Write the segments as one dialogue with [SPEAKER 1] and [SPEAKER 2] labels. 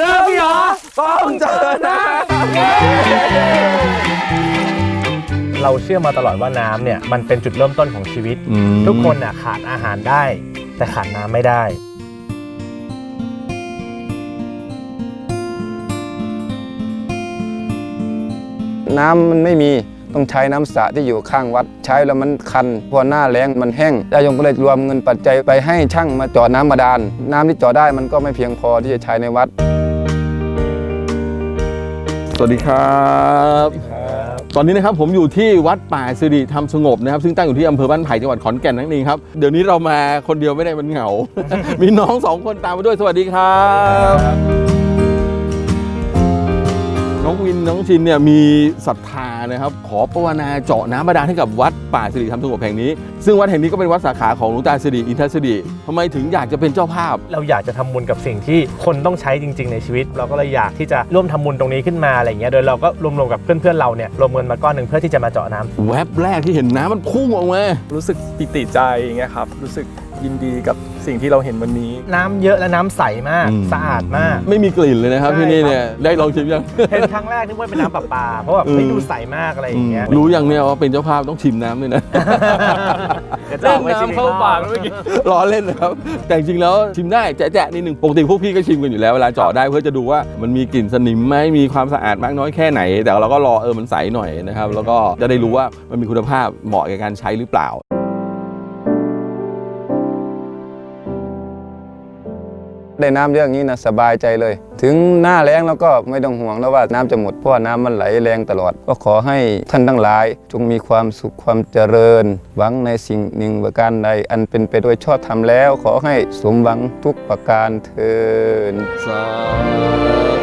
[SPEAKER 1] เจอพี่หรอต้องเจอนะ
[SPEAKER 2] เราเชื่อมาตลอดว่าน้ำเนี่ยมันเป็นจุดเริ่มต้นของชีวิตทุกคนน่ะขาดอาหารได้ แต่ขาดน้ำไม่ได้
[SPEAKER 3] น้ำมันไม่มีต้องใช้น้ำสระที่อยู่ข้างวัด ใช้แล้วมันคันพอหน้าแล้งมันแห้งญาติโยมก็เลยรวมเงินปัจจัยไปให้ช่างมาเจาะน้ำบาดาลน้ำที่เจาะได้มันก็ไม่เพียงพอที่จะใช้ในวัด
[SPEAKER 1] สวัสดีครับ ตอนนี้นะครับผมอยู่ที่วัดป่าสิริธรรมสงบนะครับ ซึ่งตั้งอยู่ที่อำเภอบ้านไผ่จังหวัดขอนแก่นนั่นเองครับ เดี๋ยวนี้เรามาคนเดียวไม่ได้มันเหงา มีน้องสองคนตามมาด้วย สวัสดีครับ น้องวินน้องชินเนี่ยมีศรัทธานะครับขอประวนาเจาะน้ำบาดาลให้กับวัดป่าสิริธรรมสงบแห่งนี้ ซึ่งวัดแห่งนี้ก็เป็นวัดสาขาของหลวงตาสิริอินทสิริทำไมถึงอยากจะเป็นเจ้าภาพ
[SPEAKER 2] เราอยากจะทำบุญกับสิ่งที่คนต้องใช้จริง ๆ ในชีวิต เราก็เลยอยากที่จะร่วมทำบุญตรงนี้ขึ้นมาอะไรอย่างเงี้ยโดยเราก็รวมๆกับเพื่อนๆเราเนี่ยรวมเงินมาก้อนหนึ่งเพื่อที่จะมาเจาะน้ำ
[SPEAKER 1] แวบแรกที่เห็นน้ำมันพุ่งออกมา
[SPEAKER 4] รู้สึกปิติใจอย่างเงี้ยครับ รู้สึกยินดีกับสิ่งที่เราเห็นวันนี้
[SPEAKER 2] น้ำเยอะและน้ำใสมาก
[SPEAKER 1] อืม
[SPEAKER 2] สะอาดมาก
[SPEAKER 1] ไม่มีกลิ่นเลยนะครับ
[SPEAKER 2] ใช่
[SPEAKER 1] ที่นี่
[SPEAKER 2] ครับ
[SPEAKER 1] เนี่ยได้ลองชิมยัง
[SPEAKER 2] เห็นครั้งแรกนึกว่าเป็นน้ำประปา เพราะแบบ
[SPEAKER 1] อืม
[SPEAKER 2] เฮ้ยดูใสมากอะไรอย่างเงี้ย
[SPEAKER 1] รู้ยังเนี่ยว่าเป็นเจ้าภาพต้องชิมน้ำด้วยนะ
[SPEAKER 2] เดี๋ยวจะออกไปชิมข้งนอก
[SPEAKER 1] ล้อเล่นนะครับ แต่จริงๆแล้วชิมได้แจ๊ะๆนิดหนึ่งปกติพวกพี่ก็ชิมกันอยู่แล้วเวลาเจาะได้เพื่อจะดูว่ามันมีกลิ่นสนิมไหมมีความสะอาดมากน้อยแค่ไหน แต่เราก็รอเออมันใสหน่อยนะครับแล้วก็จะได้รู้ว่ามันมีคุณภาพเหมาะกับการใช้หรือเปล่า
[SPEAKER 3] ได้น้ำเรื่องนี้นะสบายใจเลย ถึงหน้าแล้งแล้วก็ไม่ต้องห่วงแล้วว่าน้ำจะหมดเพราะว่าน้ำมันไหลแรงตลอด ก็ขอให้ท่านทั้งหลายจงมีความสุขความเจริญ หวังในสิ่งหนึ่งประการใด อันเป็นไปโดยชอบธรรมแล้ว ขอให้สมหวังทุกประการเทิน
[SPEAKER 1] สา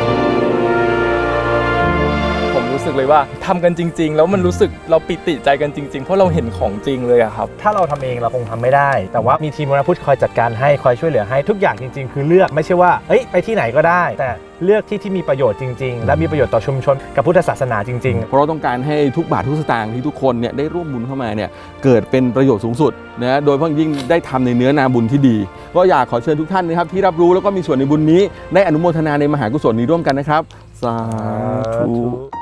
[SPEAKER 4] ธุ สึกเลยว่าทำกันจริง ๆ แล้วมันรู้สึกเราปิติใจกันจริง ๆ เพราะเราเห็นของจริงเลยอะครับ
[SPEAKER 2] ถ้าเราทำเองเราคงทำไม่ได้ แต่ว่ามีทีมวรพุทธคอยจัดการให้คอยช่วยเหลือให้ทุกอย่างจริง ๆ คือเลือกไม่ใช่ว่าเอ้ยไปที่ไหนก็ได้ แต่เลือกที่ที่มีประโยชน์จริง ๆ และมีประโยชน์ต่อชุมชนกับพุทธศาสนาจริง ๆ
[SPEAKER 1] เพราะเราต้องการให้ทุกบาททุกสตางค์ที่ทุกคนเนี่ยได้ร่วมบุญเข้ามาเนี่ยเกิดเป็นประโยชน์สูงสุดนะโดยเฉพาะยิ่งได้ทำในเนื้อนาบุญที่ดี ก็อยากขอเชิญทุกท่านนะครับที่รับรู้แล้วก็มีส่วนในบุญนี้ได้อนุโมทนาในมหากุศลนี้ร่วมกันนะครับสาธุ